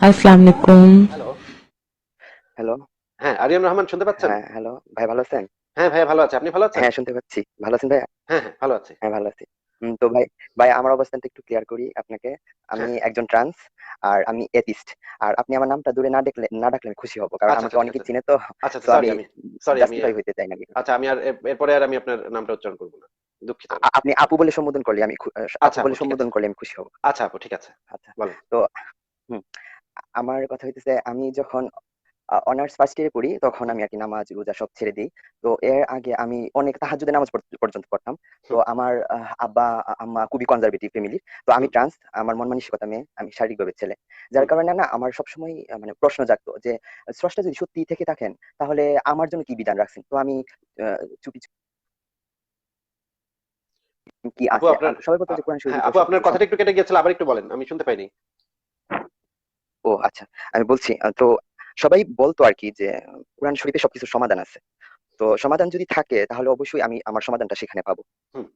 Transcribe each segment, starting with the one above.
আসসালামু আলাইকুম hello hello হ্যাঁ আরিয়ান রহমান শুনতে পাচ্ছেন? হ্যাঁ হ্যালো ভাই ভালো আছেন? হ্যাঁ ভাইয়া ভালো আছে। আপনি ভালো আছেন? হ্যাঁ শুনতে পাচ্ছি। ভালো আছেন ভাই হ্যাঁ হ্যাঁ ভালো আছি। হ্যাঁ ভালো আছি। তো ভাই ভাই আমার অবস্থানটা একটু ক্লিয়ার করি আপনাকে। আমি হ্যাঁ। একজন ট্রান্স আর আমি এথিস্ট আর আপনি আমার নামটা দূরে না ডাকলে না ডাকলে আমি খুশি হব কারণ আচ্ছা, আমাকে আচ্ছা, অনেকে আচ্ছা। চিনে তো। আচ্ছা তো সরি আমি সরি আমি হইতে চাই না। আচ্ছা আমি আর এরপরে আর আমি আপনার নামটা উচ্চারণ করব না। দুঃখিত। আপনি আপু বলে সম্বোধন করলে আমি আচ্ছা, আপু বলে সম্বোধন করলে আমি খুশি হব। আচ্ছা আপু ঠিক আছে। আচ্ছা। তো হুম। আমার কথা হইতেছে আমি যখন অনার্স ফার্স্ট ইয়ারে পড়ি তখন আমি আর কি নামাজ রোজা সব ছেড়ে দিই। তো এর আগে আমি অনেক তাহাজ্জুদের নামাজ পর্যন্ত পড়তাম। তো আমার আব্বা আম্মা খুবই কনজারভেটিভ ফ্যামিলির তো আমি ট্রান্স আমার মন মানসিকতা মেয়ে আমি শারীরিকভাবে ছেলে। যার কারণে না আমার সবসময় মানে প্রশ্ন জাগতো যে স্রষ্টা যদি সত্যি থেকে থাকেন তাহলে আমার জন্য কি বিধান রাখছেন? তো আমি চুপি চুপি কি আছে? সবাই বলতো যে কোরআন শরীফ হ্যাঁ আপু আপনার কথাটা একটু কেটে গিয়েছিল আবার একটু বলেন আমি শুনতে পাইনি। ও আচ্ছা আমি বলছি তো সবাই বলতো আর কি যে কোরআন শরীফে সবকিছু সমাধান আছে। তো সমাধান যদি থাকে তাহলে অবশ্যই আমি আমার সমাধানটা সেখানে পাবো।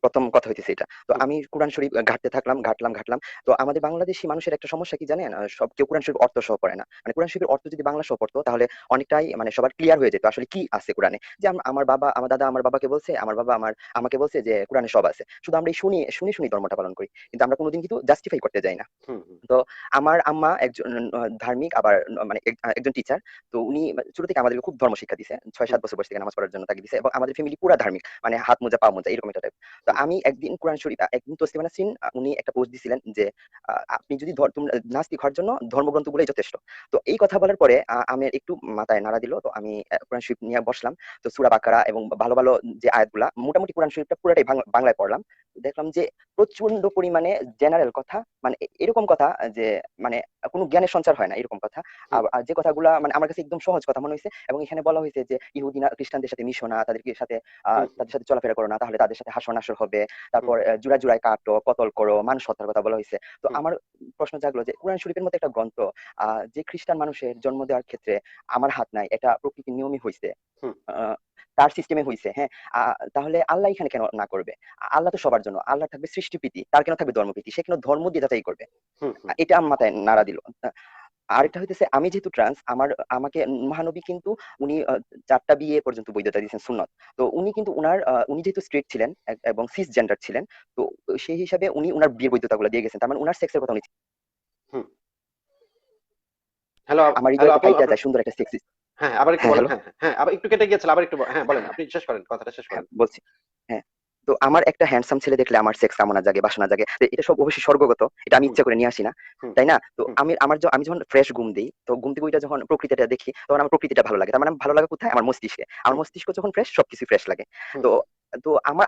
প্রথম কথা হইতেছে এটা। তো আমি কোরআন শরীফ ঘাটতে থাকলাম ঘাটলাম ঘাটলাম। তো আমাদের বাংলাদেশি মানুষের একটা সমস্যা কি জানেন? সব কেউ কোরআন শরীফ অর্থ সহ পড়ে না। মানে কোরআন শরীফের অর্থ যদি বাংলা সহ পড়তো তাহলে অনেকটাই মানে সবার ক্লিয়ার হয়ে যেত আসলে কি আছে কোরআনে। যে আমার বাবা আমার দাদা আমার বাবাকে বলছে আমার বাবা আমার আমাকে বলছে যে কোরআনে সব আছে। শুধু আমরা এই শুনি শুনি শুনি ধর্মটা পালন করি। কিন্তু আমরা কোনোদিন কিন্তু জাস্টিফাই করতে যাই না। হুম আমার আম্মা একজন ধার্মিক আবার মানে এক- একজন টিচার তো উনি ছোট থেকে আমাদেরকে খুব ধর্ম শিক্ষা দিছে। ছয় সাত বছর বয়স থেকে নামাজ পড়ার জন্য তাকে দিছে এবং আমাদের ফ্যামিলি পুরা ধার্মিক মানে হাত মোজা পা মোজা এরকম একটা টাইপ তো আমি একদিন কোরআন শরীফ একদিন তসলিমা নাসরিন আহ, উনি একটা পোস্ট দিছিলেন যে আপনি যদি তোমরা নাস্তিক হওয়ার জন্য ধর্মগ্রন্থগুলোই যথেষ্ট। তো এই কথা বলার পরে আমি একটু মাথায় নাড়া দিল তো আমি কোরআন শরীফ নিয়ে বসলাম। তো সুরা বাকারা এবং ভালো ভালো যে আয়াতগুলা মোটামুটি কোরআন শরীফটা পুরাটাই বাংলায় পড়লাম। দেখলাম যে প্রচণ্ড পরিমাণে জেনারেল কথা মানে এরকম কথা যে মানে কোনো জ্ঞানের সঞ্চার হয় না এরকম কথা। আর আর যে কথাগুলা মানে আমার কাছে একদম সহজ কথা মনে হয়েছে এবং এখানে বলা হয়েছে যে ইহুদিনা খ্রিস্টানদের সাথে মিশো না তাদেরকে সাথে তাদের সাথে চলাফেরা করো না তাহলে তাদের সাথে হাসর নাসর হবে। তারপর আহ, জুড়ায় কাটো কতল করো মানুষ হত্যার কথা বলা হয়েছে। তো আমার প্রশ্ন জাগলো যে কোরআন শরীফের মতো একটা গ্রন্থ যে খ্রিস্টান মানুষের জন্ম দেওয়ার ক্ষেত্রে আমার হাত নাই এটা প্রকৃতির নিয়মই হয়েছে তার সিস্টেমে হয়েছে হ্যাঁ? তাহলে আল্লাহ এখানে কেন না করবে? আল্লাহ তো সবার জন্য আল্লাহ থাকবে সৃষ্টিপ্রীতি তার কেন থাকবে ধর্মপ্রীতি? সে কেন ধর্ম দিয়ে যাচাই করবে? এটা আমার মাথায় নাড়া দিল। আরেকটা হইতেছে আমি যেহেতু ট্রান্স আমার আমাকে মহানবী কিন্তু উনি চারটা বিয়ে পর্যন্ত বৈধতা দিয়েছেন সুন্নত। তো উনি কিন্তু উনার উনি যেহেতু স্ট্রেট ছিলেন এবং সিস জেন্ডার ছিলেন তো সেই হিসাবে উনি উনার বিয়ের বৈধতাগুলো দিয়ে গেছেন। তার মানে উনার সেক্সের কথা উনি হ্যালো আমার আপু যায় সুন্দর একটা সেক্সি হ্যাঁ আবার একটু হ্যাঁ, বলেন হ্যাঁ হ্যাঁ আবার একটু কেটে গিয়েছিল আবার একটু হ্যাঁ বলেন আপনি শেষ করেন কথাটা শেষ করেন। বলছি হ্যাঁ। তো আমার একটা হ্যান্ডসাম ছেলে দেখলে আমার সেক্স কামনা জাগে বাসনা জাগে। এটা সব অবশ্যই স্বর্গগত এটা আমি ইচ্ছা করে নিয়ে আসি না তাই না? তো আমি আমার আমি যখন ফ্রেশ ঘুম দিই তো ঘুম থেকে ওইটা যখন প্রকৃতিটা দেখি তখন আমার প্রকৃতিটা ভালো লাগে। তার মানে ভালো লাগে কোথায়? আমার মস্তিষ্কে। আমার মস্তিষ্ক যখন ফ্রেশ সবকিছু ফ্রেশ লাগে। তো তো আমার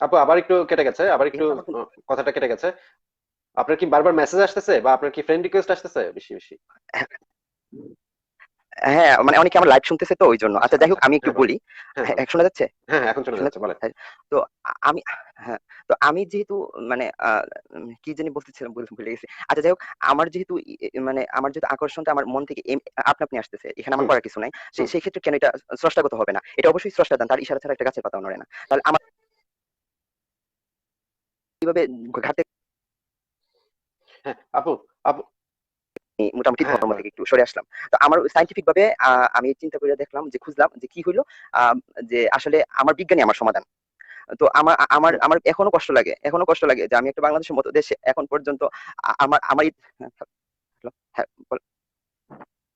আপু আবার একটু কেটে গেছে আবার একটু আহ, কথাটা কেটে গেছে। আপনার কি বারবার মেসেজ আসতেছে বা আপনার কি ফ্রেন্ড রিকোয়েস্ট আসতেছে? বেশি বেশি। হ্যাঁ মানে অনেকে আমার লাইভ শুনতেছে তো ওই জন্য আচ্ছা যাই হোক আমি একটু হ্যাঁ, বলি। হ্যাঁ হ্যাঁ শোনা যাচ্ছে? এখন শোনা যাচ্ছে বলেন। তো আমি হ্যাঁ তো আমি যেহেতু মানে কি জানি বলতেছিলাম ভুলে গেছি। আচ্ছা যাই হোক আমার যেহেতু মানে আমার যেহেতু আকর্ষণটা আমার মন থেকে আপনা আপনি আসতেছে এখানে আমার করার কিছু নাই। সেই ক্ষেত্রে কেন এটা স্রষ্টাগত হবে না? এটা অবশ্যই স্রষ্টা দান তার ইশারা ছাড়া একটা গাছের পাতাও নড়ে না। তাহলে আমার কীভাবে ঘাটে হ্যাঁ আপু আপু মোটামুটি হ্যাঁ, ধর্ম বলেন। থেকে একটু সরে আসলাম। তো আমার সাইন্টিফিক ভাবে আহ, আমি চিন্তা করে দেখলাম যে খুঁজলাম যে কি হইল? আহ, যে আসলে আমার বিজ্ঞানী আমার সমাধান। তো আমার আমার আমার এখনও কষ্ট লাগে এখনও কষ্ট লাগে যে আমি একটা বাংলাদেশের মতো দেশে এখন পর্যন্ত আমার আমার এই- হ্যাঁ, বল-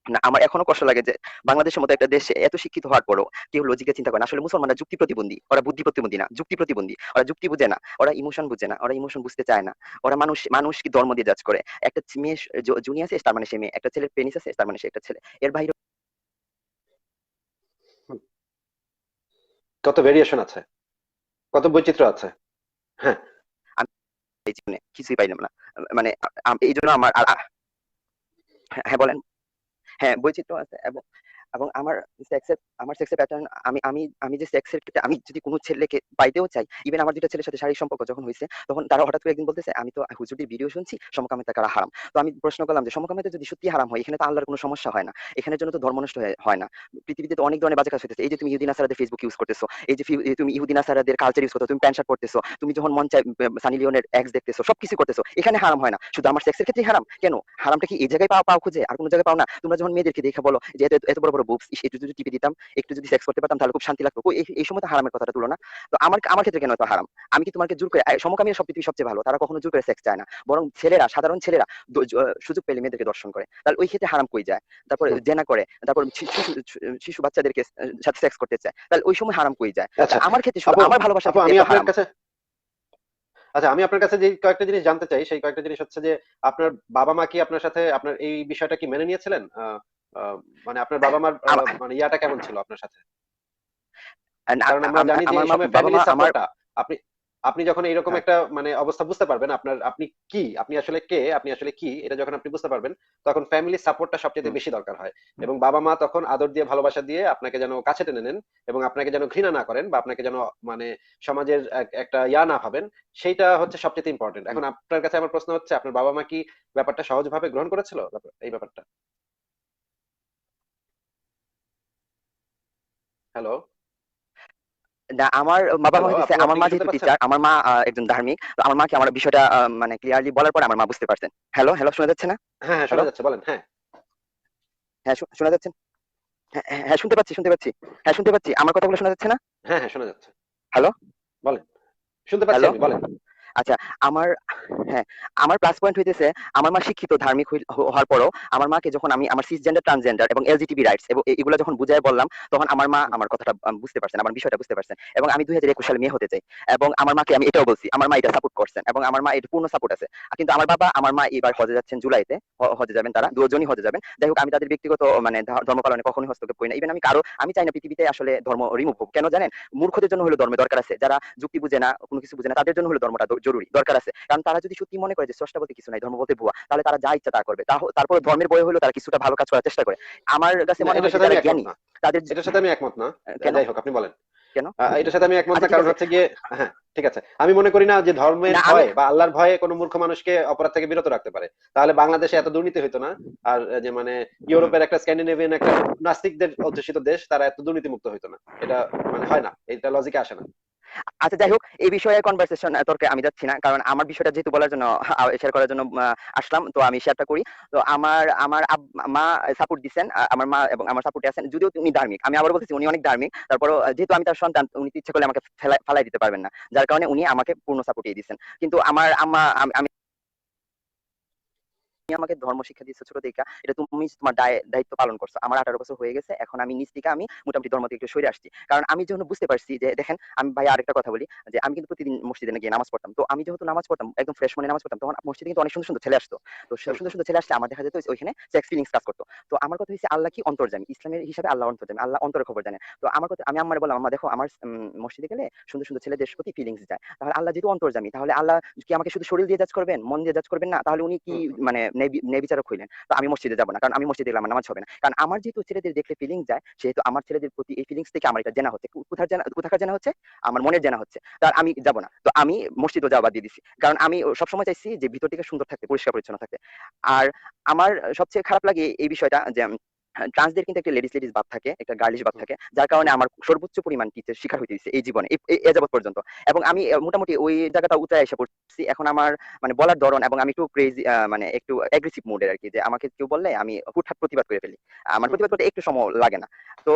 না আমার এখনও কষ্ট লাগে যে বাংলাদেশের মতো একটা দেশে এত শিক্ষিত হওয়ার পরও কেউ লজিকে চিন্তা করে না। আসলে মুসলমানরা যুক্তি প্রতিবন্ধী ওরা বুদ্ধি প্রতিবন্ধী না যুক্তি প্রতিবন্ধী। ওরা যুক্তি বুঝে না ওরা ইমোশন বুঝে না ওরা ইমোশন বুঝতে চায় না। ওরা মানুষ মানুষ কি ধর্ম দিয়ে জাজ করে? একটা মেয়ে জুনি আছে তার মানে সে মেয়ে একটা ছেলের পেনিস আছে তার মানে সে একটা ছেলে। এর বাইরে কত ভেরিয়েশন আছে? কত বৈচিত্র্য আছে? হ্যাঁ। এই জীবনে কিছুই পাইলাম না। মানে এই জন্য আমার হ্যাঁ হ্যাঁ, বলেন। হ্যাঁ বৈচিত্র্য আছে এবং এবং আমার সেক্সের আমার সেক্সের প্যাটার্ন আমি আমি আমি যে সেক্সের ক্ষেত্রে, আমি যদি কোনো ছেলেকে পাইতেও চাই ইভেন আমার দুইটা ছেলের সাথে শারীরিক সম্পর্ক যখন হয়েছে, তখন তারা হঠাৎ করে একদিন বলতেছে, আমি তো হুজুরটির ভিডিও শুনছি, সমকামিতা করা হারাম? তো আমি প্রশ্ন করলাম যে, সমকামিতা যদি সত্যি হারাম হয়, এখানে তো আল্লাহর কোনো সমস্যা হয় না। এখানের জন্য তো ধর্ম নষ্ট হয়ে- না। পৃথিবীতে তো অনেক ধরনের বাজে কাজ হইতেছে। এই যে তুমি ইহুদিন আসারাদের ফেসবুক ইউজ করতেছো, এই যে তুমি ইহুদিন আসারাদের কালচার ইউজ করতেছো, তুমি প্যান্ট শার্ট পরতেছো, তুমি যখন মন চাই সানি লিওনের এক্স দেখতেছো, সবকিছু করতেছো, এখানে হারাম হয় না। শুধু আমার সেক্সের ক্ষেত্রে হারাম। কেন? হারামটা কি এই জায়গায় পাও পাও খুঁজে? আর কোনো জায়গায় পাও না। তোমরা যখন মেয়েদেরকে দেখে বলো যে এত বড় বড় বুবস একটু যদি টিপে দিতাম একটু যদি সেক্স করতে পারতাম তাহলে খুব শান্তি লাগতো। এই সময় তো হারামের কথাটা তুলো না। তো আমার আমার ক্ষেত্রে কেন তো হারাম? আমি কি তোমাকে জোর করে আহ, সব পৃথিবী সবচেয়ে ভালো তারা কখনো জোর করে সেক্স চায় না। বরং ছেলেরা সাধারণ ছেলেরা সুযোগ পেলে মেয়েদেরকে দর্শন করে। তাহলে ওই ক্ষেত্রে হারাম কই যায়? তারপরে জেনা করে তারপর শিশু বাচ্চাদেরকে সাথে সেক্স করতে চায়। তাহলে ওই সময় হারাম কই যায়? আচ্ছা। আমার ক্ষেত্রে আমার ভালোবাসা আমি আপনার কাছে আচ্ছা আমি আপনার কাছে যে কয়েকটা জিনিস জানতে চাই সেই কয়েকটা জিনিস হচ্ছে যে আপনার বাবা মা কি আপনার সাথে আপনার এই বিষয়টা কি মেনে নিয়েছিলেন? মানে আপনার বাবা মার মানে ইয়াটা কেমন ছিল আপনার সাথে? কারণ আমরা জানি যে সময় ফ্যামিলি সাপোর্টটা আপনি আপনি যখন এইরকম হ্যাঁ। একটা মানে অবস্থা বুঝতে পারবেন আপনার আপনি কি? আপনি আসলে কে? আপনি আসলে কি? এটা যখন আপনি বুঝতে পারবেন তখন ফ্যামিলি সাপোর্টটা সবচেয়ে বেশি দরকার হয়। এবং বাবা মা তখন আদর দিয়ে ভালোবাসা দিয়ে আপনাকে যেন কাছে টেনে নেন এবং আপনাকে যেন ঘৃণা না করেন বা আপনাকে যেন মানে সমাজের একটা ইয়া না ভাবেন সেইটা হচ্ছে সবচেয়ে ইম্পর্টেন্ট এখন আপনার কাছে আমার প্রশ্ন হচ্ছে আপনার বাবা মা কি ব্যাপারটা সহজভাবে গ্রহণ করেছিল? এই ব্যাপারটা। হ্যালো না আমার বাবা মা আমার মা যেহেতু টিচার আমার মা একজন ধার্মিক আমার মাকে আমার বিষয়টা মানে ক্লিয়ারলি বলার পর আমার মা বুঝতে পারছেন। হ্যালো হ্যালো শোনা যাচ্ছে না? হ্যাঁ হ্যাঁ শোনা যাচ্ছে বলেন হ্যাঁ। হ্যাঁ শোনা যাচ্ছে হ্যাঁ হ্যাঁ, হ্যাঁ শুনতে পাচ্ছি শুনতে পাচ্ছি। হ্যাঁ শুনতে পাচ্ছি আমার কথাগুলো শোনা যাচ্ছে না? হ্যাঁ হ্যাঁ শোনা যাচ্ছে। হ্যালো বলেন শুনতে পাচ্ছি বলেন। আচ্ছা আমার হ্যাঁ আমার প্লাস পয়েন্ট হইতেছে আমার মা শিক্ষিত ধার্মিক হওয়ার পরও আমার মাকে যখন আমি, আমার সিসজেন্ডার ট্রান্সজেন্ডার এবং এলজিটিবি রাইটস এবং এগুলো যখন বুঝাই বললাম, তখন আমার মা আমার কথাটা বুঝতে পারছেন, আমার বিষয়টা বুঝতে পারছেন এবং আমি দুই হাজার একুশ সালে মেয়ে হতে চাই এবং আমার মাকে আমি এটাও বলছি, আমার মা এটা সাপোর্ট করছেন এবং আমার মা এটা পূর্ণ সাপোর্ট আছে। কিন্তু আমার বাবা, আমার মা এবার হজে যাচ্ছেন জুলাইতে হজে যাবেন তারা, দুজনই হজে যাবেন। যাই হোক, আমি তাদের ব্যক্তিগত মানে ধর্ম পালনে কখনোই হস্তক্ষেপ করি না। ইভেন আমি কারও, আমি চাই না পৃথিবীতে আসলে ধর্ম রিমুভ হোক। কেন জানেন? মূর্খদের জন্য হলো ধর্মের দরকার আছে। যারা যুক্তি বুঝে না, কোনো কিছু বুঝে না, তাদের জন্য হলো ধর্মটা জরুরি দরকার আছে। কারণ তারা যদি সত্যি মনে করে যে স্রষ্টা বলতে কিছু নাই ধর্ম বলতে ভুয়া তাহলে তারা যা ইচ্ছা তা করবে। তারপর ধর্মের বই হলো তারা কিছুটা ভালো কাজ করার চেষ্টা করে। আমার কাছে মনে হয় যারা জ্ঞানী। না। তাদের এটার সাথে আমি একমত না। কেন? যাই হোক আপনি বলেন। কেন? এটার সাথে আমি একমত আচ্ছা না ঠিক কারণ হচ্ছে গিয়ে হ্যাঁ ঠিক আছে। আমি মনে করি না যে ধর্মের ভয় বা আল্লাহর ভয়ে কোনো মূর্খ মানুষকে অপরাধ থেকে বিরত রাখতে পারে। তাহলে বাংলাদেশে এত দুর্নীতি হইতো না। আর যে মানে ইউরোপের একটা স্ক্যান্ডিনেভিয়ান একটা নাস্তিকদের অধ্যুষিত দেশ তারা এত দুর্নীতি মুক্ত হইতো না। এটা মানে হয় না। এটা লজিকে আসে না। আচ্ছা যাই হোক, এই বিষয়ে কনভারসেশন তর্কে আমি যাচ্ছি না, কারণ আমার বিষয়টা যেহেতু বলার জন্য শেয়ার করার জন্য আসলাম, তো আমি শেয়ারটা করি। তো আমার আমার মা সাপোর্ট দিচ্ছেন আমার মা এবং আমার সাপোর্টে আছেন, যদিও উনি ধার্মিক, আমি আবার বলতেছি, উনি অনেক ধার্মিক, তারপরও যেহেতু আমি তার সন্তান উনি ইচ্ছা করলে আমাকে ফেলাই দিতে পারবেন না, যার কারণে উনি আমাকে পূর্ণ সাপোর্ট দিচ্ছেন কিন্তু আমার আমি তুমি আমাকে ধর্ম শিক্ষা দিচ্ছ ছোট থেকে। এটা তুমি তোমার দায়িত্ব পালন করছ। আমার আঠারো বছর হয়ে গেছে এখন আমি নিজ থেকে আমি মোটামুটি ধর্ম থেকে একটু সরে আসছি। কারণ আমি যখন বুঝতে পারছি যে দেখেন আমি ভাই আরেকটা কথা বলি যে আমি কিন্তু প্রতিদিন মসজিদে গিয়ে নামাজ পড়তাম। তো আমি যেহেতু নামাজ পড়তাম একদম ফ্রেশ মনে নামাজ পড়তাম তখন মসজিদে কিন্তু অনেক সুন্দর সুন্দর ছেলে আসতো। তো সুন্দর সুন্দর ছেলে আসছে আমার দেখা যেত ওইখানে সেক্স ফিলিংস কাজ করতো। তো আমার কথা হচ্ছে আল্লাহ কি অন্তর্জামী ইসলামের হিসাবে আল্লাহ অন্তর্জামী আল্লাহ অন্তরের খবর জানেন তো আমার কথা আমি আমার বললাম আমার দেখো আমার মসজিদে গেলে সুন্দর সুন্দর ছেলেদের প্রতি ফিলিংস যায়। তাহলে আল্লাহ যেহেতু অন্তর্জামী তাহলে আল্লাহ কি আমাকে শুধু শরীর দিয়ে জাজ করবেন মন দিয়ে জাজ করবেন না? তাহলে উনি কি। মানে ন্যায়- বিচারক হইলেন তো আমি মসজিদে যাব না, কারণ আমি মসজিদে গেলাম নামাজ হবে না। কারণ আমার যেহেতু ছেলেদের দেখলে ফিলিং যায়, সেহেতু আমার ছেলেদের প্রতি এই ফিলিংস থেকে আমার এটা জানা হচ্ছে। কোথাকার জানা হচ্ছে? আমার মনের জানা হচ্ছে। তার আমি যাব না। তো আমি মসজিদও যাওয়া বাদ দিয়ে দিছি। কারণ আমি সবসময় চাইছি যে ভিতর থেকে সুন্দর থাকতে, পরিষ্কার পরিচ্ছন্ন থাকতে। আর আমার সবচেয়ে খারাপ লাগে এই বিষয়টা যে ট্রান্সদের কিন্তু একটা লেডিস লেডিস ভাব থাকে একটা গার্লিশ ভাব থাকে যার কারণে আমার সর্বোচ্চ পরিমাণ টিচার শিকার হইতে হইছে এই জীবনে এ যাবৎ পর্যন্ত। এবং আমি মোটামুটি ওই জায়গাটা উঠে এসে পড়ছি। এখন আমার মানে বলার ধরন এবং আমি একটু ক্রেজি মানে একটু অ্যাগ্রেসিভ মুডের আর কি যে আমাকে কেউ বললে আমি হুটহাট প্রতিবাদ করে ফেলি। আমার প্রতিবাদ করতে একটু সময় লাগে না। তো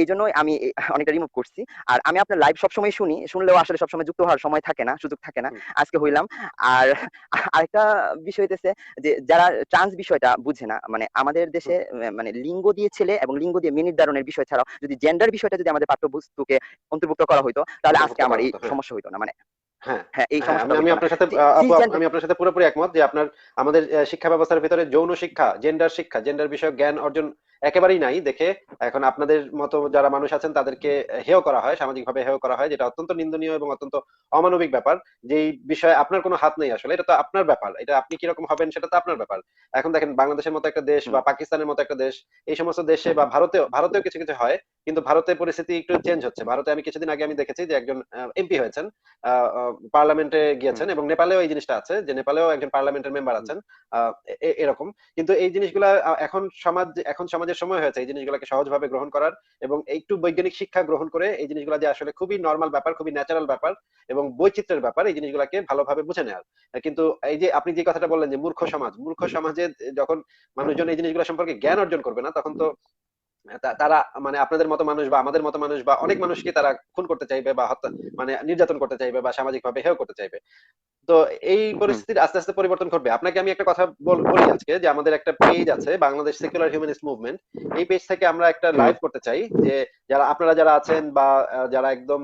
এই জন্যই আমি অনেকটা রিমুভ করছি। আর আমি আপনার লাইভ সবসময় শুনি শুনলেও আসলে সবসময় যুক্ত হওয়ার সময় থাকে না সুযোগ থাকে না। আজকে হইলাম। আর আরেকটা বিষয় হইতেছে যে যারা ট্রান্স বিষয়টা বুঝে না মানে আমাদের দেশে মানে লিঙ্গ দিয়ে ছেলে এবং লিঙ্গ দিয়ে মেয়ে নির্ধারণের বিষয় ছাড়াও যদি জেন্ডার বিষয়টা যদি আমাদের পাঠ্যপুস্তকে অন্তর্ভুক্ত করা হইতো তাহলে আজকে আমার এই হ্যাঁ। সমস্যা হইতো না মানে হ্যাঁ। হ্যাঁ এই আমি আপনার সাথে আমি আপনার সাথে পুরোপুরি একমত যে আপনার আমাদের শিক্ষা ব্যবস্থার ভিতরে যৌন শিক্ষা জেন্ডার শিক্ষা জেন্ডার বিষয়ক জ্ঞান অর্জন একেবারেই নাই। দেখে এখন আপনাদের মতো যারা মানুষ আছেন তাদেরকে হেয় করা হয় সামাজিক ভাবে হেয় করা হয় যেটা অত্যন্ত নিন্দনীয় এবং অত্যন্ত অমানবিক ব্যাপার। যে বিষয়ে আপনার কোনো হাত নেই আসলে এটা তো আপনার ব্যাপার। এটা আপনি কীরকম হবেন সেটা তো আপনার ব্যাপার। এখন দেখেন বাংলাদেশের মতো একটা দেশ বা পাকিস্তানের মতো একটা দেশ এই সমস্ত দেশে বা ভারতেও ভারতেও কিছু কিছু হয়। কিন্তু ভারতের পরিস্থিতি একটু চেঞ্জ হচ্ছে। ভারতে আমি কিছুদিন আগে আমি দেখেছি যে একজন এমপি হয়েছেন পার্লামেন্টে গিয়েছেন এবং নেপালেও এই জিনিসটা আছে যে নেপালেও একজন পার্লামেন্টের মেম্বার আছেন এরকম। কিন্তু এই জিনিসগুলা এখন সমাজ এখন সমাজের সময় হয়েছে এই জিনিসগুলোকে সহজভাবে গ্রহণ করার এবং একটু বৈজ্ঞানিক শিক্ষা গ্রহণ করে এই জিনিসগুলো যে আসলে খুবই নর্মাল ব্যাপার খুবই ন্যাচারাল ব্যাপার এবং বৈচিত্র্যের ব্যাপার এই জিনিসগুলোকে ভালোভাবে বুঝে নেওয়ার কিন্তু এই যে আপনি যে কথাটা বললেন যে মূর্খ সমাজ মূর্খ সমাজে যখন মানুষজন এই জিনিসগুলো সম্পর্কে জ্ঞান অর্জন করবে না তখন তো তা- তারা মানে আপনাদের মতো মানুষ বা আমাদের মতো মানুষ বা অনেক মানুষকে তারা খুন করতে চাইবে বা হত্যা মানে নির্যাতন করতে চাইবে বা সামাজিক ভাবে হেয় করতে চাইবে। তো এই পরিস্থিতির আস্তে আস্তে পরিবর্তন ঘটবে। আপনাকে আমি একটা কথা বলি আজকে যে আমাদের একটা পেজ আছে বাংলাদেশ সেকুলার হিউম্যানিস্ট মুভমেন্ট এই পেজ থেকে আমরা একটা লাইভ করতে চাই যে যারা আপনারা যারা আছেন বা যারা একদম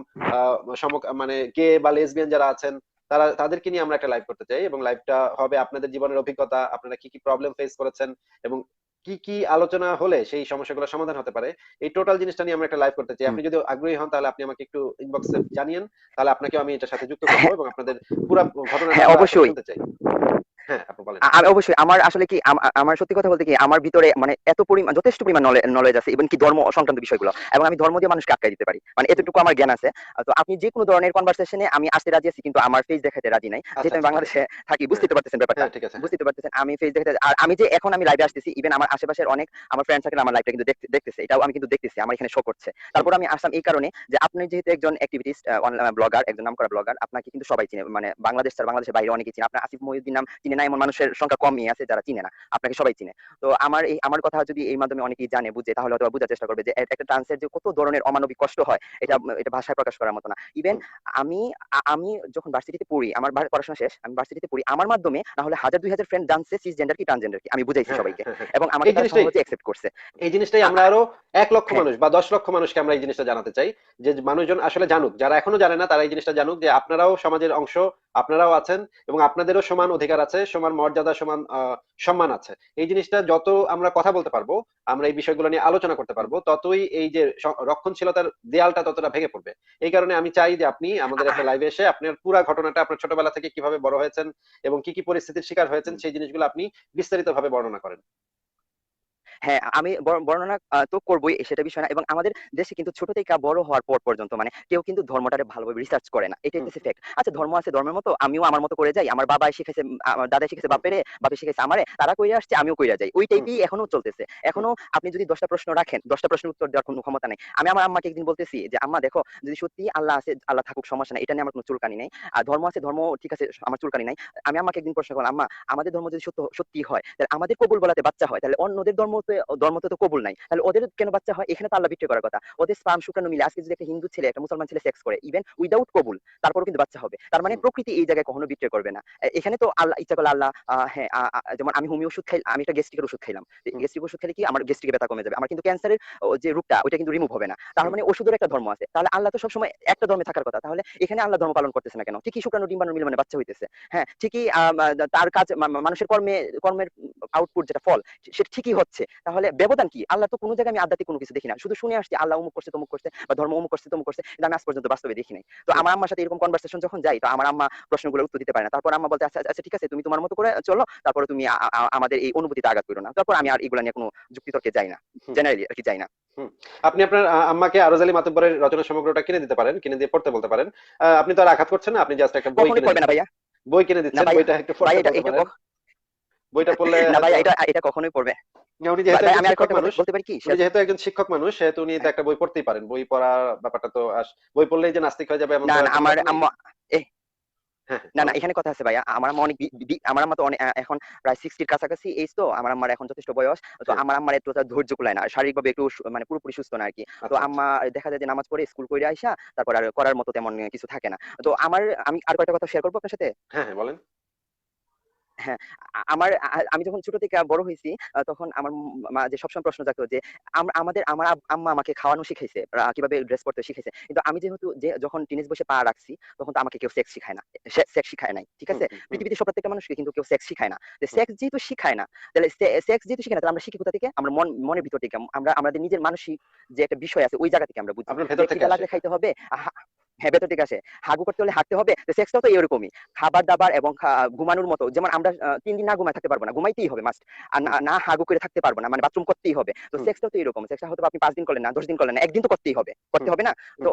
মানে গে বা লেসবিয়ান যারা আছেন তারা তাদেরকে নিয়ে আমরা একটা লাইভ করতে চাই এবং লাইভটা হবে আপনাদের জীবনের অভিজ্ঞতা আপনারা কি কি প্রবলেম ফেস করেছেন এবং কি কি আলোচনা হলে সেই সমস্যাগুলো সমাধান হতে পারে? এই টোটাল জিনিসটা নিয়ে আমরা একটা লাইভ করতে চাই। আপনি যদি আগ্রহী হন তাহলে আপনি আমাকে একটু ইনবক্সে জানিয়েন। তাহলে আপনাকে আমি এটার সাথে যুক্ত করব এবং আপনাদের পুরো ঘটনা হ্যাঁ, অবশ্যই। হ্যাঁ আপনি বলেন। আ- আমি অবশ্যই আমার আসলে কি আমার সত্যি কথা বলতে কি আমার ভিতরে মানে এত পরিমাণ যথেষ্ট পরিমাণ নলেজ আছে ইভেন কি ধর্ম সংক্রান্ত বিষয়গুলো। এবং আমি ধর্ম দিয়ে মানুষকে আটকাই দিতে পারি। মানে এতটুকু আমার জ্ঞান আছে। তো আপনি যে কোনো ধরনের কনভারসেশনে আমি আসতে রাজি আছি কিন্তু আমার ফেস দেখাতে রাজি নাই। যেহেতু আমি আচ্ছা। বাংলাদেশে থাকি বুঝতে পারতেছেন ব্যাপারটা। হ্যাঁ ঠিক আছে। বুঝতে পারতেছেন আমি ফেস দেখতে আর আমি যে এখন আমি লাইভে আসতেছি ইভেন আমার আশেপাশের অনেক আমার ফ্রেন্ড সার্কেল আমার লাইভটা কিন্তু দেখতেছে। এটাও আমি কিন্তু দেখতেছি আমার এখানে শো করছে। তারপর আমি আসলাম এই কারণে যে আপনি যেহেতু একজন অ্যাক্টিভিটিস্ট ব্লগার একজন নামকরা ব্লগার আপনাকে কিন্তু সবাই চিনে। মানে বাংলাদেশ বাংলাদেশের বাইরে অনেকে চিনে। আপনার আসিফ মহিউদ্দিন নাম চিনে না এমন মানুষের সংখ্যা কমই আছে যারা চিনে না আপনাকে সবাই চিনে তো আমার এই আমার কথা যদি এই মাধ্যমে অনেকেই জানে বুঝে তাহলে হয়তো বোঝার চেষ্টা করবে যে একটা ট্রান্সের যে কত ধরনের অমানবিক কষ্ট হয় এটা এটা ভাষায় প্রকাশ করার মতো না ইভেন আমি আমি যখন ভার্সিটিতে পড়ি আমার পড়াশোনা শেষ আমি ভার্সিটিতে পড়ি আমার মাধ্যমে না হলে হাজার দুই হাজার ফ্রেন্ড জানছে সিস জেন্ডার কি ট্রান্সজেন্ডার কি আমি বুঝাইছি হ্যাঁ, সবাইকে হ্যাঁ, হ্যাঁ। এবং আমাকে তারা জিনিসটাই- সহজে অ্যাকসেপ্ট করছে এই জিনিসটাই আমরা আরও এক লক্ষ। মানুষ বা দশ লক্ষ মানুষকে আমরা এই জিনিসটা জানাতে চাই যে মানুষজন আসলে জানুক যারা এখনও জানে না তারা এই জিনিসটা জানুক যে আপনারাও সমাজের অংশ আপনারাও আছেন এবং আপনাদেরও সমান অধিকার আছে, সমান মর্যাদা, সমান সম্মান আছে। এই জিনিসটা যত আমরা কথা বলতে পারব, আমরা এই বিষয়গুলো নিয়ে আলোচনা করতে পারব, ততই এই যে রক্ষণশীলতার দেয়ালটা ততটা ভেঙে পড়বে। এই কারণে আমি চাই যে আপনি আমাদের একটা লাইভে এসে আপনার পুরো ঘটনাটা, আপনার ছোটবেলা থেকে কীভাবে বড় হয়েছেন এবং কি কি পরিস্থিতির শিকার হয়েছেন, সেই জিনিসগুলো আপনি বিস্তারিত ভাবে বর্ণনা করেন। হ্যাঁ আমি বর্ণনা তো করবোই সেটা বিষয় না এবং আমাদের দেশে কিন্তু ছোট থেকে বড় হওয়ার পর পর্যন্ত মানে কেউ কিন্তু ধর্মটারে ভালোভাবে রিসার্চ করে না। এটাই হচ্ছে ফ্যাক্ট আচ্ছা ধর্ম আছে ধর্মের মতো আমিও আমার মতো করে যাই আমার বাবা শিখেছে আমার দাদা শিখেছে বাপেরে বাপে শিখেছে আমারে তারা কইরা আসছে আমিও কইরা যাই। ওই টাইপই এখনও চলতেছে। এখনও আপনি যদি দশটা প্রশ্ন রাখেন দশটা প্রশ্নের উত্তর দেওয়ার কোনো ক্ষমতা নেই। আমি আমার আম্মাকে একদিন বলতেছি যে আম্মা দেখো যদি সত্যি আল্লাহ আছে আল্লাহ থাকুক সমস্যা নাই এটা নিয়ে আমার কোনো চুলকানি নেই। আর ধর্ম আছে ধর্ম ঠিক আছে আমার চুলকানি নাই। আমি আম্মাকে একদিন প্রশ্ন করলাম আম্মা আমাদের ধর্ম যদি সত্য সত্যি হয় তাহলে আমাদের কবুল বলাতে বাচ্চা হয় তাহলে অন্যদের ধর্মতে ধর্মতে তো কবুল নাই। তাহলে ওদের কেন বাচ্চা হয়? এখানে তো আল্লাহ বিক্রি করার কথা। ওদের স্পাম শুক্রাণু মিলে আজকে যদি একটা হিন্দু ছেলে একটা মুসলমান ছেলে সেক্স করে ইভেন উইদাউট কবুল তারপরও কিন্তু বাচ্চা হবে। তার মানে প্রকৃতি এই জায়গায় কখনো বিক্রি করবে না। এখানে তো আল্লাহ ইচ্ছা করলে আল্লাহ হ্যাঁ যেমন আমি হোমিও ওষুধ খাই আমি একটা গ্যাস্ট্রিকের ওষুধ খাইলাম। গ্যাস্ট্রিক ওষুধ খেলে কি আমার গ্যাস্ট্রিকের ব্যথা কমে যাবে? আমার কিন্তু ক্যান্সারের যে রূপটা ওইটা কিন্তু রিমুভ হবে না। তার মানে ওষুধের একটা ধর্ম আছে। তাহলে আল্লাহ তো সবসময় একটা ধর্মে থাকার কথা। তাহলে এখানে আল্লাহ ধর্ম পালন করতেছে না কেন? ঠিকই শুক্রাণু ডিম্বাণু মিলে মানে বাচ্চা হইতেছে। হ্যাঁ ঠিকই তার কাজ মানুষের কর্মে কর্মের আউটপুট যেটা ফল সেটা ঠিকই হচ্ছে। তাহলে ব্যবধান কি? আল্লাহ তো কোনো জায়গায় আমি আধ্যাত্মিক কোনো কিছু দেখি না। শুধু শুনে আসছি আল্লাহ অমুক করছে তমুক করছে বা ধর্ম অমুক করছে তমুক করছে কিন্তু আমি আজ পর্যন্ত বাস্তবে দেখি নাই। তো আমার আম্মার সাথে এরকম কনভারসেশন যখন যাই তো আমার আম্মা প্রশ্নগুলো উত্তর দিতে পারে না। তারপর আম্মা বলতে আচ্ছা আচ্ছা ঠিক আছে তুমি তোমার মতো করে চলো তারপরে তুমি আমাদের এই অনুভূতিতে আঘাত করো না। তারপর আমি আর এগুলো নিয়ে কোনো যুক্তিতর্কে যাই না। জেনারেলি আর কি যাই না। আপনি আপনার আম্মাকে আরজ আলী মাতুব্বরের রচনা সমগ্রটা কিনে দিতে পারেন কিনে দিয়ে পড়তে বলতে পারেন। আপনি তো আর আঘাত করছেন না আপনি জাস্ট একটা বই কিনে করবে না ভাইয়া। বই কিনে দিচ্ছেন বইটা একটু বইটা পড়লে না ভাই এটা এটা কখনোই পড়বে। উনি যেহেতু ভাই একজন আমি আর শিক্ষক একটা মানুষ বলতে পারি কি? যেহেতু একজন শিক্ষক মানুষ সেহেতু উনি তো একটা বই পড়তেই পারেন। বই পড়ার ব্যাপারটা তো বই পড়লেই যে নাস্তিক হয়ে যাবে এমন না তো না একটা আমার ব্যাপার নেই। আম্মা না না এখানে কথা আছে ভাইয়া। আমার আম্মা অনেক বি- বি- আমার আম্মা তো অনেক এখন প্রায় সিক্সটির কাছাকাছি এইজ তো। আমার আম্মার এখন যথেষ্ট বয়স। তো হ্যাঁ। আমার আম্মার একটু ধৈর্য কুলায় না। শারীরিকভাবে একটু মানে পুরোপুরি সুস্থ না আর কি তো আচ্ছা, আম্মা দেখা যায় যে নামাজ পড়ে স্কুল করে আইসা তারপর আর করার মতো তেমন কিছু থাকে না। তো আমার আমি আর কয়েকটা কথা শেয়ার করব আপনার সাথে? হ্যাঁ হ্যাঁ বলেন। আ- আমার আমি যখন ছোট থেকে বড় হয়েছি তখন আমার মা যে সবসময় প্রশ্ন জাগতো যে আমাদের আমার আম্মা আমাকে খাওয়ানো শিখাইছে কীভাবে ড্রেস পরতে শিখাইছে। কিন্তু আমি যেহেতু যে যখন টিনেজ বসে পা রাখছি তখন তো আমাকে কেউ সেক্স শিখায় না। সেক্স শিখায় নাই ঠিক আছে। পৃথিবীতে সব প্রত্যেকটা মানুষকে কিন্তু কেউ সেক্স শিখায় না। যে সেক্স যেহেতু শিখায় না তাহলে সেক্স যেহেতু শিখায় না তাহলে আমরা শিখি কোথা থেকে? আমরা মন মনের ভিতর থেকে। আমরা আমাদের নিজের মানসিক যে একটা বিষয় আছে ওই জায়গা থেকে আমরা বুঝি। লাগলে খাইতে হবে? আহা, হ্যাঁ ভেতর থেকে আসে হাগু করতে হলে হাঁটতে হবে তো সেক্সটাও তো এরকমই। খাবার দাবার এবং ঘুমানোর মতো যেমন আমরা তিন দিন না ঘুমায় থাকতে পারব না ঘুমাইতেই হবে মাস্ট আর না- হাগু করে থাকতে পারব না মানে বাথরুম করতেই হবে। তো সেক্সটাও তো এরকম সেক্সটা হয়তো আপনি পাঁচ দিন করলেন না দশ দিন করলেন না একদিন তো করতেই হবে করতে হবে না। তো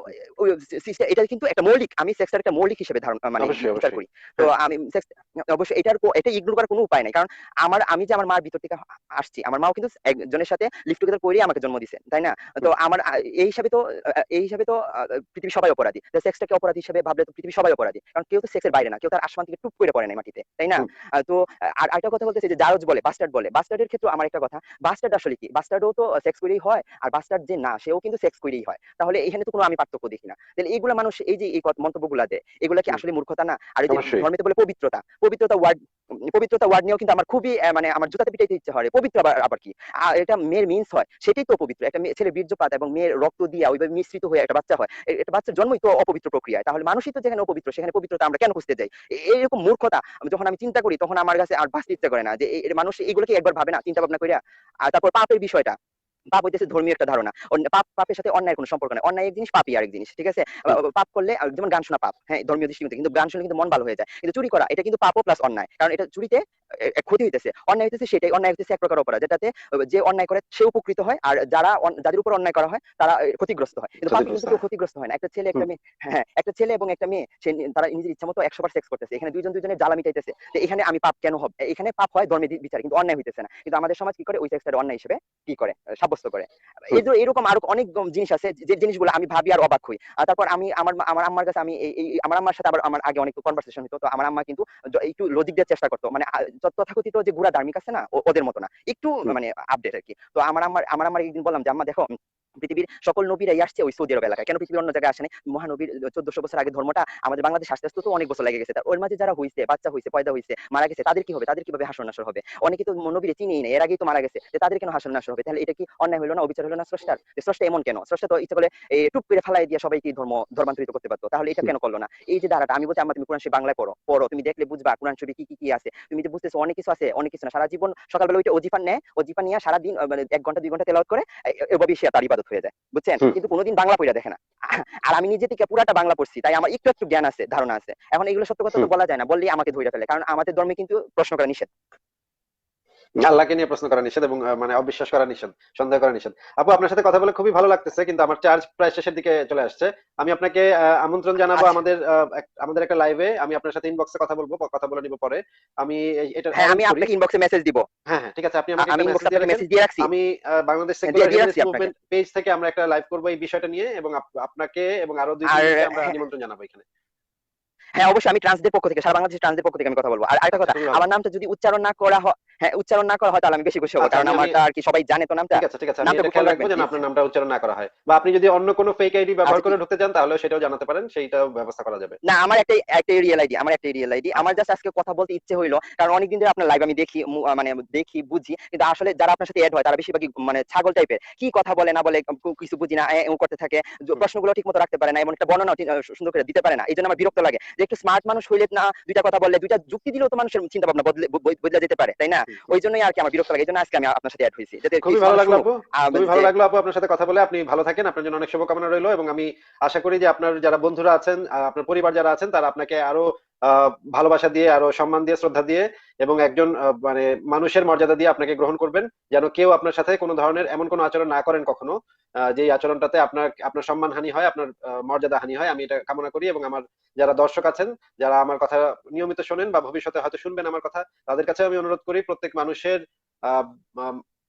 এটা কিন্তু একটা মৌলিক আমি সেক্সটার একটা মৌলিক হিসেবে ধারণ মানে বিচার করি। তো আমি সেক্স অবশ্যই এটার এটা ইগনোর করার কোনো উপায় নাই। কারণ আমার আমি যে আমার মার ভিতর থেকে আসছি আমার মাও কিন্তু একজনের সাথে লিফট টুগেদার করেই আমাকে জন্ম দিছে তাই না? তো আমার এই হিসাবে তো এই হিসাবে তো আহ, পৃথিবীর সবাই অপরাধী। সেক্সটাকে অপরাধী হিসেবে ভাবলে তো পৃথিবীর সবাই অপরাধী। কারণ কেউ তো সেক্সের বাইরে না কেউ তার আসমান থেকে টুপ করে পড়ে নাই মাটিতে তাই না? তো আর আরেকটা কথা বলতেছে যে জারজ বলে বাস্টার্ড বলে। বাস্টার্ডের ক্ষেত্রে আমার একটা কথা বাস্টার্ড আসলে কি? বাস্টার্ডও তো সেক্স করেই হয় আর বাস্টার্ড যে না সেও কিন্তু সেক্স করেই হয়। তাহলে এখানে তো কোনো আমি পার্থক্য দেখি না। তাহলে এইগুলা মানুষ এই যে এই কথা- মন্তব্যগুলা দেয় এগুলা কি আসলে মূর্খতা না? আর এই যে। ধর্মেতে বলে পবিত্রতা। পবিত্রতা ওয়ার্ড পবিত্রতা ওয়ার্ড নিয়েও কিন্তু আমার খুবই মানে আমার জুতাতে পিটাইতে ইচ্ছে হয় পবিত্র আবার আবার কি? এটা মেয়ের মিন্স হয় সেটাই তো পবিত্র। একটা ছেলে বীর্যপাত এবং মেয়ের রক্ত দিয়া ওইভাবে মিশ্রিত হয়ে একটা বাচ্চা হয়। এ- একটা বাচ্চার জন্মই তো অপবিত্র প্রক্রিয়ায়। তাহলে মানুষই তো যেখানে অপবিত্র, সেখানে পবিত্রতা আমরা কেন খুঁজতে যাই? এইরকম মূর্খতা যখন আমি চিন্তা করি, তখন আমার কাছে আর বাঁচতে ইচ্ছে করে না যে মানুষ এগুলোকে একবার ভাবে না, চিন্তা ভাবনা করিয়া আর তারপর পাপের বিষয়টা। পাপ হইতেছে ধর্মীয় একটা ধারণা। পাপ পাপের সাথে অন্যায়ের কোনো সম্পর্ক নেই। অন্যায় এক জিনিস পাপই আরেক জিনিস ঠিক আছে? পাপ করলে যেমন গান শোনা পাপ হ্যাঁ ধর্মীয় দৃষ্টিতে কিন্তু গান শুনে কিন্তু মন ভালো হয়ে যায়। কিন্তু চুরি করা এটা কিন্তু পাপও প্লাস অন্যায়। কারণ এটা চুরিতে ক্ষতি হইতেছে। অন্যায় হইতেছে সেটাই অন্যায় হইতেছে এক প্রকার অপরাধ যেটাতে যে অন্যায় করে সে উপকৃত হয় আর যারা যাদের উপর অন্যায় করা হয় তারা ক্ষতিগ্রস্ত হয়। কিন্তু পাপে ক্ষতিগ্রস্ত কিন্তু হয়। ক্ষতিগ্রস্ত হয় না। একটা ছেলে একটা মেয়ে হ্যাঁ একটা ছেলে এবং একটা মেয়ে সে তারা নিজের ইচ্ছা মতো একশো বার সেক্স করতেছে। এখানে দুইজন দুইজনের জ্বালা মিটাইতেছে তো এখানে আমি পাপ কেন হবে? এখানে পাপ হয় ধর্মের বিচার কিন্তু অন্যায় হইতেছে না। কিন্তু আমাদের সমাজ কি করে? ওই সেক্সটা অন্যায় হিসেবে কি করে? আহ, সাব্যস্ত করে। এই যে এরকম আরও অনেক জিনিস আছে যে জিনিসগুলো আমি ভাবি আর অবাক হই। তারপর আমি আমার আমার আম্মার কাছে আমি এই- আমার আম্মার সাথে আবার আমার আগে অনেক কনভারসেশন হতো তো আমার আম্মা কিন্তু একটু লজিক দেওয়ার চেষ্টা করতো। মানে তথাকথিত যে গুড়া ধার্মিক আছে না ওদের মতো না। একটু মানে আপডেট আর কি তো আমার আমার আমার আম্মার একদিন বললাম যে আম্মা দেখো পৃথিবীর সকল নবীরাই আসছে ওই সৌদি আরব এলাকায়। কেন পৃথিবীর অন্য জায়গায় আসেনি মহানবীর চোদ্দশো বছর আগে ধর্মটা আমাদের বাংলাদেশ আস্তে আস্তে তো অনেক বছর লেগে গেছে। ওর মাঝে যারা হইছে, বাচ্চা হইছে, পয়দা হইছে, মারা গেছে, তাদের কি হবে? তাদের কীভাবে হাসর নাসর হবে? অনেকে তো নবীরে চিনিই নেই, এর আগেই তো মারা গেছে। যে তাদের কেন হাসর নাসর হবে? তাহলে এটা কি অন্যায় হলো না, অবিচার হলো না স্রষ্টার? স্রষ্টা এমন কেন? স্রষ্টা তো ইচ্ছা করে এই টুপ করে ফালাই দিয়ে সবাইকে ধর্ম, ধর্মান্তরিত করতে পারতো। তাহলে এটা কেন করল না? এই যে ধারাটা আমি বলছি আমার তুমি কোরআন শরীফ বাংলায় পড়ো পড়ো। তুমি দেখলে বুঝবা কোরআন শরীফে কি কি কি আছে। তুমি যে বুঝতেছো অনেক কিছু আছে, অনেক কিছু না। সারা জীবন সকালবেলা ওইটা অজিফান নেয় অজিফান নিয়ে সারাদিন মানে এক ঘণ্টা, দুই ঘণ্টা তেলাওয়াত করে, এ- এভাবে সে তার ইবাদত হয়ে যায় বুঝছেন? কিন্তু কোনোদিন বাংলা পড়া দেখে না। আর আমি নিজে থেকে পুরাটা বাংলা পড়ছি তাই আমার একটু একটু জ্ঞান আছে ধারণা আছে। এখন এগুলো সত্য কথা তো বলা যায় না বললেই আমাকে ধরে ফেলে কারণ আমাদের ধর্মে কিন্তু প্রশ্ন করা নিষেধ। আল্লাহকে নিয়ে প্রশ্ন করা নিষেধ এবং মানে অবিশ্বাস করা নিষেধ সন্দেহ করা নিষেধ। আপু আপনার সাথে কথা বলে খুবই ভালো লাগতেছে কিন্তু আমার চার্জ প্রায় শেষের দিকে চলে আসছে। আমি আপনাকে আমন্ত্রণ জানাব আচ্ছা। আমাদের আমাদের একটা লাইভে আমি আপনার সাথে ইনবক্সে কথা বলব কথা বলে নিব পরে। আমি এটা হ্যাঁ আমি আপনাকে ইনবক্সে মেসেজ দিব। হ্যাঁ হ্যাঁ ঠিক আছে আপনি আমাকে ইনবক্সে। মেসেজ দিয়ে রাখছি। আমি বাংলাদেশ সেকুলার। মুভমেন্ট পেজ থেকে আমরা একটা লাইভ করব এই বিষয়টা নিয়ে এবং আপনাকে এবং আরও দুই আর, আমরা হ্যাঁ। নিমন্ত্রণ জানাব এখানে। হ্যাঁ অবশ্যই আমি ট্রান্সদের পক্ষ থেকে সারা বাংলাদেশ ট্রান্সদের পক্ষ থেকে আমি কথা বলব। আর আরেকটা কথা আমার নামটা যদি উচ্চারণ না করা হয় হ্যাঁ উচ্চারণ না করা হয় তাহলে আমি বেশি খুশি হব আচ্ছা, কারণ আমারটা আর কি সবাই জানে তো নামটা। ঠিক আছে ঠিক আছে আমি এটা খেয়াল রাখব যেন আপনার নামটা উচ্চারণ না করা হয়। বা আপনি যদি অন্য কোনো ফেক আইডি ব্যবহার আচ্ছা, করে ঢুকতে চান তাহলে সেটাও জানাতে পারেন সেইটাও ব্যবস্থা করা যাবে। না আমার একটা একটা রিয়েল আইডি আমার একটা রিয়েল আইডি আমার জাস্ট আজকে কথা বলতে ইচ্ছে হইল কারণ অনেকদিন ধরে আপনার লাইভ আমি দেখি মানে দেখি বুঝি কিন্তু আসলে যারা আপনার সাথে এড হয় তারা বেশিরভাগই মানে ছাগল টাইপের কি কথা বলে না বলে কিছু বুঝি না এ, এ করতে থাকে। প্রশ্নগুলো ঠিক মতো রাখতে পারে না এমন একটা বর্ণনা সুন্দর করে দিতে পারে না এই জন্য আমার বিরক্ত লাগে। যে একটু স্মার্ট মানুষ হইলে না দুইটা কথা বললে দুইটা যুক্তি দিলেও তো মানুষের চিন্তা ভাবনা বদলে বদলে যেতে পারে তাই না। ওই জন্যই আর কি আমার বিরক্ত লাগে এই জন্য আজকে আমি আপনার সাথে অ্যাড হয়েছি। যাতে খুবই ভালো লাগল আপু খুবই ভালো লাগল আপু আপনার সাথে কথা বলে আপনি ভালো থাকেন আপনার জন্য অনেক শুভকামনা রইল এবং আমি আশা করি যে আপনার যারা বন্ধুরা আছেন আপনার পরিবার যারা আছেন তারা আপনাকে আরও ভালোবাসা দিয়ে আরও সম্মান দিয়ে, শ্রদ্ধা দিয়ে এবং একজন মানে মানুষের মর্যাদা দিয়ে আপনাকে গ্রহণ করবেন, যেন কেউ আপনার সাথে কোনো ধরনের এমন কোনো আচরণ না করেন কখনো যেই আচরণটাতে আপনার আপনার সম্মান হানি হয়, আপনার মর্যাদা হানি হয়, আমি এটা কামনা করি এবং আমার যারা দর্শক আছেন, যারা আমার কথা নিয়মিত শোনেন বা ভবিষ্যতে হয়তো শুনবেন আমার কথা, তাদের কাছে আমি অনুরোধ করি প্রত্যেক মানুষের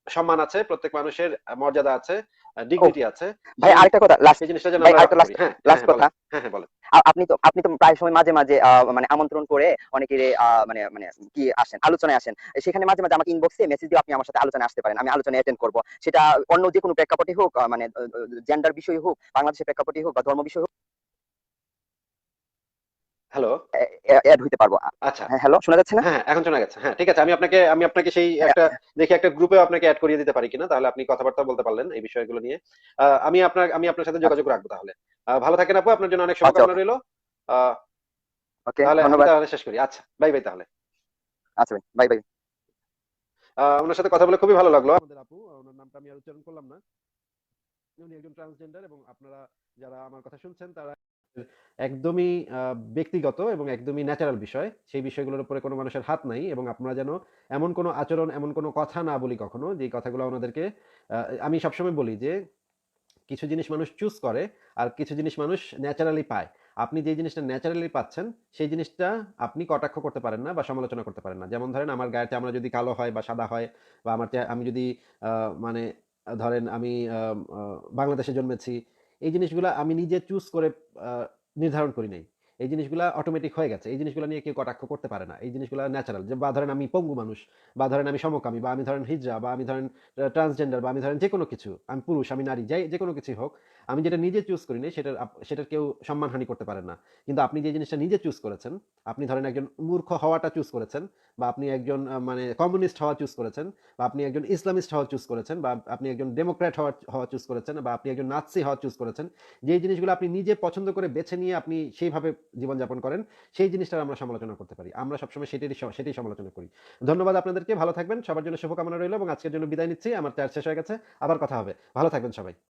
সম্মান আছে প্রত্যেক মানুষের মর্যাদা আছে ডিগনিটি আছে। ভাই আরেকটা কথা লাস্ট সেই জিনিসটা যেন ভাই, আরেকটা করি। হ্যাঁ লাস্ট হ্যাঁ, কথা। হ্যাঁ হ্যাঁ বলেন। আপনি তো আপনি তো প্রায় সময় মাঝে মাঝে আহ, মানে আমন্ত্রণ করে অনেকের আহ, মানে মানে কি আসেন আলোচনায় আসেন। সেখানে মাঝে মাঝে আমাকে ইনবক্সে মেসেজ দিয়ে আপনি আমার সাথে আলোচনায় আসতে পারেন। আমি আলোচনায় অ্যাটেন্ড করব। সেটা অন্য যে কোনো প্রেক্ষাপটে হোক মানে জেন্ডার বিষয় হোক বাংলাদেশের প্রেক্ষাপটে হোক বা ধর্ম বিষয় হোক হ্যালো অ্যাড হইতে পারব। আচ্ছা। হ্যাঁ হ্যালো শোনা যাচ্ছে না? হ্যাঁ এখন শোনা গেছে। হ্যাঁ ঠিক আছে। আমি আপনাকে আমি আপনাকে সেই একটা দেখি একটা গ্রুপে আপনাকে অ্যাড করিয়ে দিতে পারি কিনা। তাহলে আপনি কথাবার্তা বলতে পারলেন এই বিষয়গুলো নিয়ে। আমি আপনার আমি আপনার সাথে যোগাযোগ রাখব তাহলে। ভালো থাকেন আপু। আপনার জন্য অনেক শুভকামনা রইল। আহ, ওকে তাহলে তাহলে শেষ করি। আচ্ছা বাই বাই তাহলে। আচ্ছা বাই বাই। ওনার সাথে কথা বলে খুবই ভালো লাগল। আমাদের আপু ওনার নামটা আমি আর উচ্চারণ করলাম না। উনি একজন ট্রান্সজেন্ডার এবং আপনারা যারা আমার কথা শুনছেন তারা একদমই ব্যক্তিগত এবং একদমই ন্যাচারাল বিষয়। সেই বিষয়গুলোর উপরে কোনো মানুষের হাত নাই এবং আপনারা যেন এমন কোনো আচরণ, এমন কোনো কথা না বলি কখনো যে কথাগুলো ওনাদেরকে আমি সবসময় বলি যে কিছু জিনিস মানুষ চুজ করে আর কিছু জিনিস মানুষ ন্যাচারালি পায়। আপনি যে জিনিসটা ন্যাচারালি পাচ্ছেন, সেই জিনিসটা আপনি কটাক্ষ করতে পারেন না বা সমালোচনা করতে পারেন না। যেমন ধরেন আমার গায়ের চামড়া যদি কালো হয় বা সাদা হয় বা আমার আমি যদি মানে ধরেন আমি বাংলাদেশে জন্মেছি এই জিনিসগুলো আমি নিজে চুজ করে নির্ধারণ করি নাই। এই জিনিসগুলো অটোমেটিক হয়ে গেছে। এই জিনিসগুলো নিয়ে কেউ কটাক্ষ করতে পারে না। এই জিনিসগুলো ন্যাচারাল যে বা ধরেন আমি পঙ্গু মানুষ, বা ধরেন আমি সমকামী, বা আমি ধরেন হিজড়া, বা আমি ধরেন ট্রান্সজেন্ডার বা আমি ধরেন যে কোনো কিছু, আমি পুরুষ, আমি নারী, যাই যে কোনো কিছুই হোক আমি যেটা নিজে চুজ করি নাই সেটার সেটার কেউ সম্মানহানি করতে পারেন না। কিন্তু আপনি যে জিনিসটা নিজে চুজ করেছেন, আপনি ধরেন একজন মূর্খ হওয়াটা চুজ করেছেন, বা আপনি একজন মানে কমিউনিস্ট হওয়া চুজ করেছেন, বা আপনি একজন ইসলামিস্ট হওয়া চুজ করেছেন, বা আপনি একজন ডেমোক্র্যাট হওয়া হওয়া চুজ করেছেন, বা আপনি একজন নাৎসি হওয়া চুজ করেছেন, যে জিনিসগুলো আপনি নিজে পছন্দ করে বেছে নিয়ে আপনি সেইভাবে জীবনযাপন করেন, সেই জিনিসটার আমরা সমালোচনা করতে পারি। আমরা সবসময় সেটারই সেটাই সমালোচনা করি। ধন্যবাদ আপনাদেরকে, ভালো থাকবেন, সবার জন্য শুভকামনা রইল, এবং আজকের জন্য বিদায় নিচ্ছি, আমার চার্জ শেষ হয়ে গেছে, আবার কথা হবে। ভালো থাকবেন সবাই।